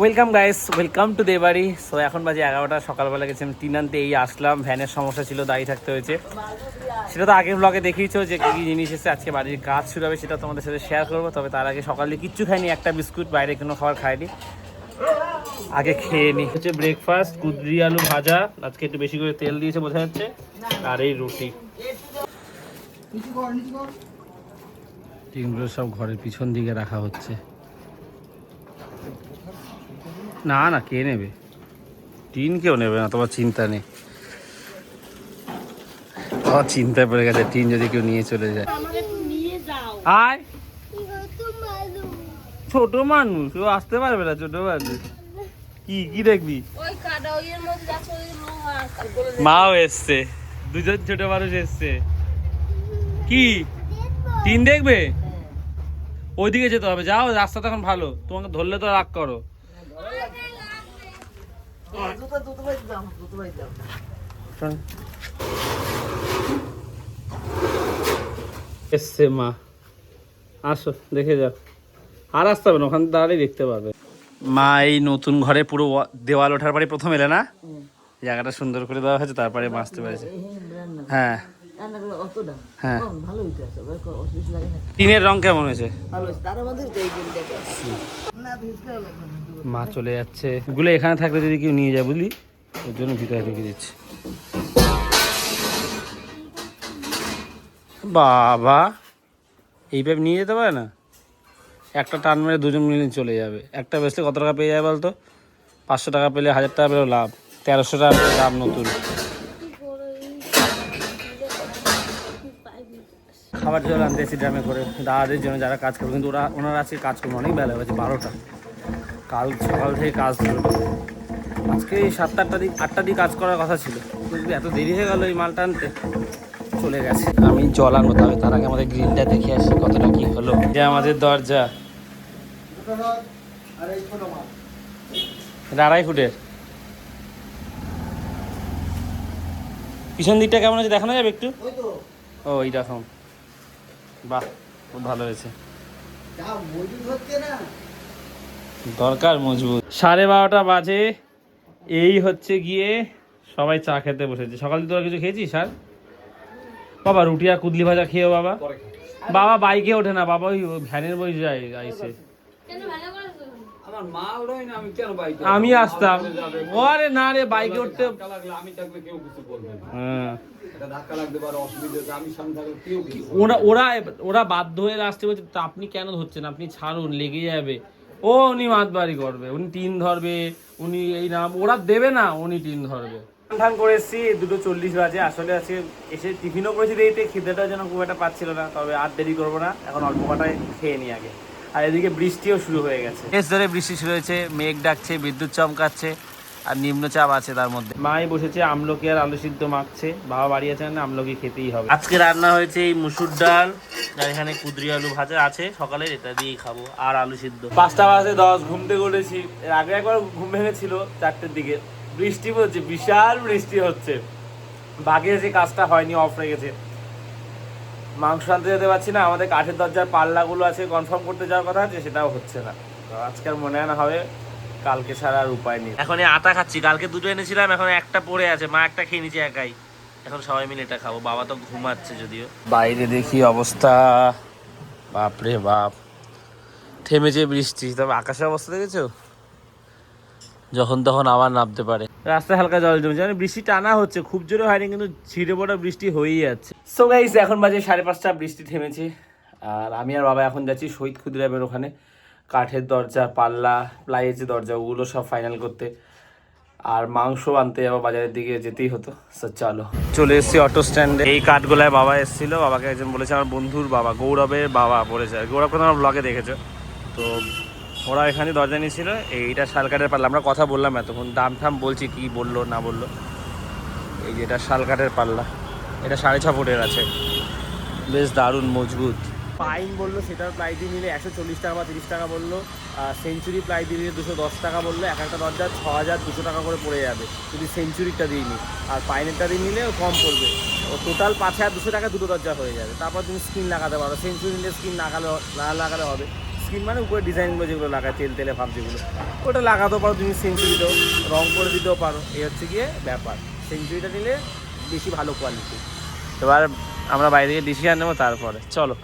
Welcome guys welcome to Debari so এখন বাজে এগারোটা সকালবেলা গেছিলাম তিন আনতে এই আসলাম ভ্যানের সমস্যা ছিল দাঁড়িয়ে থাকতে হয়েছে। সেটা তো আগের ব্লগে দেখিয়েছো যে কী কী জিনিস এসে আজকে বাড়ির কাজ শুরু হবে সেটা তোমাদের সাথে শেয়ার করব। তবে তার আগে সকালে কিচ্ছু খাইনি একটা বিস্কুট বাইরে কোনো খাবার খাইনি। আগে খেয়ে নি। হচ্ছে ব্রেকফাস্ট কুদরি আলু ভাজা আজকে একটু বেশি করে তেল দিয়েছে বোঝা যাচ্ছে। আর এই রুটি। টিনগুলো সব ঘরের পিছন দিকে রাখা হচ্ছে। না না কে নেবে? টিন কেউ নেবে না তোমার চিন্তা নেই। তোমার চিন্তায় পড়ে গেছে টিন যদি কেউ নিয়ে চলে যায়। আয়। ছোট মানুষ। ও আসতে পারবে না ছোট মানুষ। কি কি দেখবি। মাও এসছে দুজন ছোট মানুষ এসছে। কি? টিন দেখবে? ওইদিকে যেতে হবে যাও রাস্তা তখন ভালো। তোমাকে ধরলে তো রাগ করো। এসছে মা। আসো দেখে যাও। আর আসতে হবে না ওখান দাঁড়িয়ে দেখতে পাবে মা এই নতুন ঘরে পুরো দেওয়াল ওঠার পরে প্রথম এলে না? জায়গাটা সুন্দর করে দেওয়া হয়েছে তারপরে বাঁচতে পেরেছে। হ্যাঁ। হ্যাঁ না। টিনের রং কেমন হয়েছে? মা চলে যাচ্ছে। গুলো এখানে থাকলে যদি কেউ নিয়ে যায় বুঝলি? ওর জন্য ভিতরে ঢুকে দিচ্ছে। বাবা এইভাবে নিয়ে যেতে পারে না? একটা টান মেরে দুজন মিলে চলে যাবে। একটা বেচলে কত টাকা পেয়ে যাবে বলতো? পাঁচশো টাকা পেলে হাজার টাকা পেলেও লাভ। তেরোশো টাকা পেলে লাভ নতুন। খাবার জল আনতে এসেছি ড্রামে করে। দাদাদের জন্য যারা কাজ করবে, কিন্তু ওরা ওনারা আজকে কাজ করবে। অনেক বেলা হয়েছে, বারোটা। কাল সকাল থেকে কাজ শুরু আজকে এই সাতটা আটটা দিক আটটা দিক কাজ করার কথা ছিল। কিন্তু এত দেরি হয়ে গেল এই মালটা আনতে। চলে গেছে। আমি জল আনব তবে তার আগে আমাদের গ্রিলটা দেখে আসি কতটা কি হলো। যে আমাদের দরজা। এটা আড়াই ফুটের। পিছন দিকটা কেমন আছে দেখানো যাবে একটু? ও এই রকম বাহ খুব ভালো হয়েছে। না। দরকার মজবুত। সাড়ে বারোটা বাজে এই হচ্ছে গিয়ে সবাই চা খেতে বসেছে। সকালে তোরা কিছু খেয়েছিস আর বাবা রুটি আর কুদলি ভাজা খেয়েও বাবা। বাবা বাইকে ওঠে না বাবা ওই ভ্যানের বই যায় আইসে। কেন ভালো করেছ? আমার মা ওড়াই না আমি কেন বাইকে আমি আসতাম। ও আরে না রে বাইকে উঠতে হ্যাঁ। এটা ধাক্কা লাগতে পারে অসুবিধা হচ্ছে আমি সামনে থাকলে কেউ কিছু ওরা ওরা ওরা বাধ্য হয়ে আসতে বলছে তা আপনি কেন ধরছেন? আপনি ছাড়ুন লেগে যাবে। ও উনি মাতবাড়ি করবে উনি টিন ধরবে উনি এই নাম ওরা দেবে না উনি টিন ধরবে। ঠান করে এসেছি দুটো চল্লিশ বাজে আসলে আজকে এসে টিফিনও করেছি দেরিতে খিদেটা যেন খুব একটা পাচ্ছিল না তবে আর দেরি করব না এখন অল্প কটায় খেয়ে নিই আগে। আর এদিকে বৃষ্টিও শুরু হয়ে গেছে। বেশ ধরে বৃষ্টি শুরু হয়েছে মেঘ ডাকছে বিদ্যুৎ চমকাচ্ছে আর নিম্নচাপ আছে তার মধ্যে। মাই বসেছে আমলকি আর আলু সিদ্ধ মাখছে। বাবা বাড়ি আছে না আমলকি খেতেই হবে। আজকে রান্না হয়েছে এই মুসুর ডাল আর এখানে কুদরি আলু ভাজা আছে সকালে এটা দিয়েই খাব আর আলু সিদ্ধ। পাঁচটা বাজে দশ ঘুমতে উঠেছি। এর আগে একবার ঘুম ভেঙেছিল চারটের দিকে। বৃষ্টি হচ্ছে বিশাল বৃষ্টি হচ্ছে। বাকি যে কাজটা হয়নি অফ হয়ে গেছে। মাংস আনতে যেতে পারছি না আমাদের কাঠের দরজার পাল্লাগুলো আছে কনফার্ম করতে যাওয়ার কথা আছে সেটাও হচ্ছে না। তো আজকের মনে হয় না হবে। কালকে ছাড়া আর উপায় নেই। এখন এই আটা খাচ্ছি কালকে দুটো এনেছিলাম এখন একটা পড়ে আছে মা একটা খেয়ে নিচ্ছে একাই। এখন সবাই মিলে এটা খাব বাবা তো ঘুমাচ্ছে যদিও। বাইরে দেখি অবস্থা বাপরে বাপ। থেমেছে বৃষ্টি তবে আকাশের অবস্থা দেখেছ? যখন তখন আবার নামতে পারে। রাস্তায় হালকা জল জমছে মানে বৃষ্টি টানা হচ্ছে খুব জোরে হয়নি কিন্তু ছিঁড়ে পড়া বৃষ্টি হয়েই যাচ্ছে। সো গাইস এখন বাজে সাড়ে পাঁচটা বৃষ্টি থেমেছে। আর আমি আর বাবা এখন যাচ্ছি শহীদ ক্ষুদিরামের ওখানে। কাঠের দরজা, পাল্লা, প্লাইয়ের যে দরজা, ওগুলো সব ফাইনাল করতে। আর মাংস আনতে যাব বাজারের দিকে যেতেই হতো। চলো। চলে এসেছি অটো স্ট্যান্ডে এই কাঠগোলায় বাবা এসেছিল। বাবাকে একজন বলেছে, আমার বন্ধুর বাবা, গৌরবের বাবা বলেছে। গৌরবকে তোমার ব্লগে দেখেছ। তো ওরা এখানে দরজা নিয়েছিল। এইটা শালকাঠের পাল্লা। আমরা কথা বললাম এতক্ষণ। দাম ঠাম বলছি, কি বলল, না বলল। এই যে এটা শালকাঠের পাল্লা। এটা সাড়ে ছ ফুটের আছে। বেশ দারুণ, মজবুত। পাইন বলল, সেটার প্লাই দিয়ে নিলে একশো চল্লিশ টাকা বা তিরিশ টাকা বলল সেঞ্চুরি প্লাই দিয়ে নিলে দুশো দশ টাকা বলল, এক একটা দরজা ছ হাজার দুশো টাকা করে পড়ে যাবে, যদি সেঞ্চুরিটা দিয়ে নিই আর পাইনেরটা দিয়ে নিলে কম পড়বে। ও টোটাল পাঁচ হাজার দুশো টাকা দুটো দরজা হয়ে যাবে। তারপর তুমি স্ক্রিন লাগাতে পারো। সেঞ্চুরি নিলে স্ক্রিন লাগালে না লাগালে হবে। স্কিন মানে উপরে ডিজাইনগুলো যেগুলো লাগায়, তেল তেলে ভাব যেগুলো। ওটা লাগাতেও পারো, তুমি সেঞ্চুরিতেও রং করে দিতেও পারো। এই হচ্ছে গিয়ে ব্যাপার। সেঞ্চুরিটা নিলে বেশি ভালো কোয়ালিটি এবার আমরা বাইরে গিয়ে ডিসিশন নেব, তারপরে। চলো।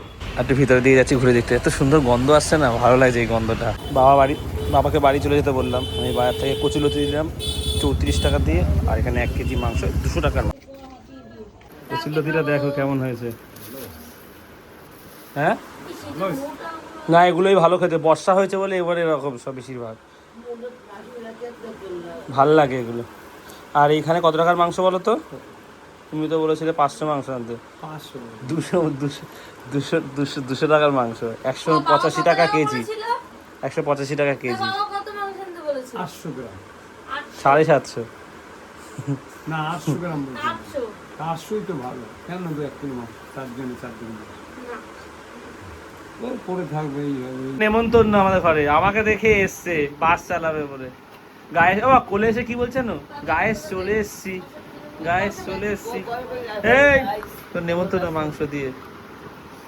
একটু ভিতরে দিয়ে যাচ্ছি ঘুরে দেখতে। এত সুন্দর গন্ধ আসছে না? ভালো লাগছে এই গন্ধটা। বাবা বাড়ি বাবাকে বাড়ি চলে যেতে বললাম। আমি বাজার থেকে কচু লতি দিলাম চৌত্রিশ টাকা দিয়ে আর এখানে এক কেজি মাংস দুশো টাকার কচু লতিটা দেখো কেমন হয়েছে। হ্যাঁ? না এগুলোই ভালো খেতে। বর্ষা হয়েছে বলে এবারে এরকম সব বেশিরভাগ। ভালো লাগে এগুলো। আর এইখানে কত টাকার মাংস বলো তো? তুমি তো বলেছিলে পাঁচশো মাংস আনতে। পাঁচশো। দুশো দুশো। দুশো দুশো দুশো টাকার মাংস। একশো পঁচাশি টাকা কেজি। একশো পঁচাশি টাকা কেজি। মাংস আটশো গ্রাম। সাড়ে সাতশো। না আটশো গ্রাম বলছি আটশোই তো ভালো। কেন দু এক কিলো চারজন ও পরে থাকবে নেমন্তন্ন আমাদের ঘরে। আমাকে দেখে এসছে বাস চালাবে বলে। গায়ে ও কোলে এসে কি বলছেন ও? গায়ে চলে এসছি গায়ে চলে এসছি। এই তোর নেমন্তন্ন মাংস দিয়ে।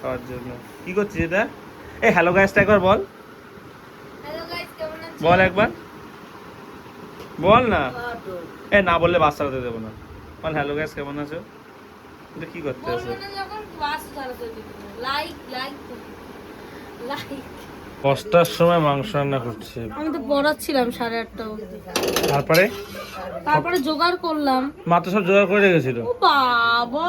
খাওয়ার জন্য। কি করছিস এটা? এই হ্যালো গাইসটা একবার বল। বল একবার। বল না। এ না বললে বাস চালাতে দেবো না। বল হ্যালো গাইস কেমন আছো? এটা কি করতে আছে? লাইক লাইক লাইক দশটার সময় মাংস রান্না করছে। আমি তো পড়াচ্ছিলাম সাড়ে আটটা অবধি। তারপরে? তারপরে জোগাড় করলাম। মাত্র সব জোগাড় করে রেখেছিল। ও বাবা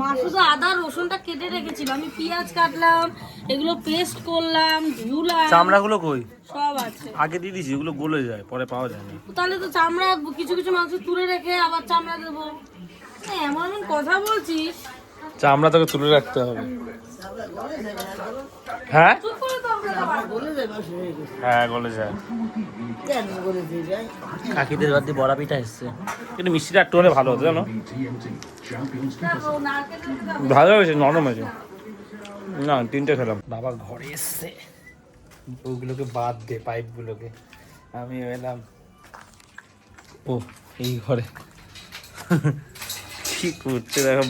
মা শুধু আদা রসুনটা কেটে রেখেছিল। আমি পেঁয়াজ কাটলাম এগুলো পেস্ট করলাম ধুলাম। চামড়াগুলো কই? সব আছে। আগে দিয়ে দিয়েছি ওগুলো গলে যায় পরে পাওয়া যায় না। তাহলে তো চামড়া কিছু কিছু মাংস তুলে রেখে আবার চামড়া দেবো। এমন এমন কথা বলছিস। চামড়া তোকে তুলে রাখতে হবে। হ্যাঁ? তো হ্যাঁ গলে যায়। কাকিদের বাদ দিয়ে বড়া পিঠা এসছে। কিন্তু মিষ্টিটা একটু হলে ভালো হতো জানো। ভালো হয়েছে নরম হয়েছে। না তিনটে খেলাম। বাবা ঘরে এসছে। ওগুলোকে বাদ দে পাইপগুলোকে। আমি এলাম। ও এই ঘরে। কি করছে দেখো?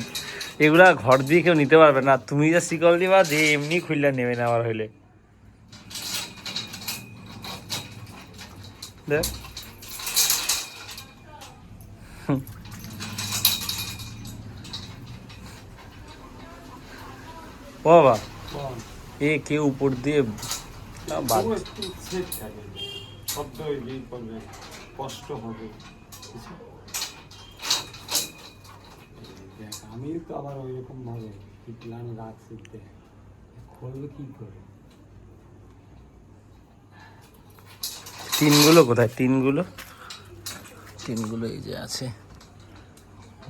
এগুলা ঘর দিয়ে কেউ নিতে পারবে না। তুমি যা শিকল দিবা যে এমনি খুললে নেবে না আবার হইলে। দেখ বাবা এ কেউ উপর দিয়ে শব্দ কষ্ট হবে আমি তো আবার ওই রকম ভাবে প্ল্যান রাখছি করবে কি করে টিনগুলো কোথায়? তিনগুলো? তিনগুলো এই যে আছে।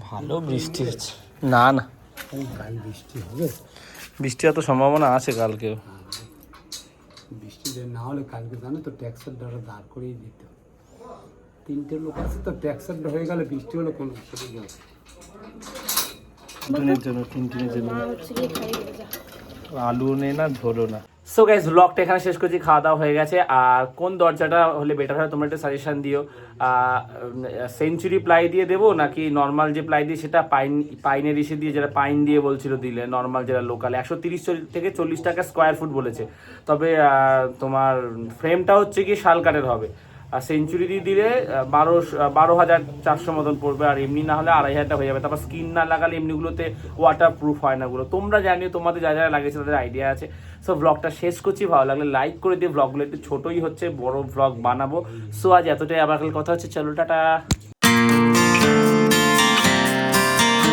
ভালো বৃষ্টি হচ্ছে। না না। কাল বৃষ্টি হবে। বৃষ্টি এত সম্ভাবনা আছে কালকেও। বৃষ্টি না হলে কালকে জানো তো ট্যাক্সের দ্বারা দাঁড় করিয়ে দিতে। তিনটে লোক আছে তো ট্যাক্সের হয়ে গেলে বৃষ্টি হলে কোনো অসুবিধা হবে টিনের জন্য জন্য। আলু নে না ঝোলো না। সো গাইজ ব্লগটা এখানে শেষ করছি খাওয়া দাওয়া হয়ে গেছে। আর কোন দরজাটা হলে বেটার হয়, তোমরা একটা সাজেশান দিও। সেঞ্চুরি প্লাই দিয়ে দেবো, নাকি নর্মাল যে প্লাই দিয়ে, সেটা পাইন পাইনের ইসে দিয়ে, যেটা পাইন দিয়ে বলছিল দিলে নর্মাল যেটা লোকাল একশো তিরিশ থেকে চল্লিশ টাকা স্কোয়ার ফুট বলেছে। তবে তোমার ফ্রেমটা হচ্ছে কি শাল কাঠের হবে। আর সেঞ্চুরি দিয়ে দিলে বারো বারো হাজার চারশো মতন পড়বে আর এমনি না হলে আড়াই হাজারটা হয়ে যাবে। তারপর স্কিন না লাগালে এমনিগুলোতে ওয়াটার প্রুফ হয় না ওগুলো। তোমরা জানিও তোমাদের যা যারা লাগিয়েছে তাদের আইডিয়া আছে। সো ব্লগটা শেষ করছি। ভালো লাগলে লাইক করে দিয়ে ব্লগগুলো একটু ছোটোই হচ্ছে বড় ব্লগ বানাবো। সো আজ এতটাই। আবার কথা হচ্ছে। চলো টাটা।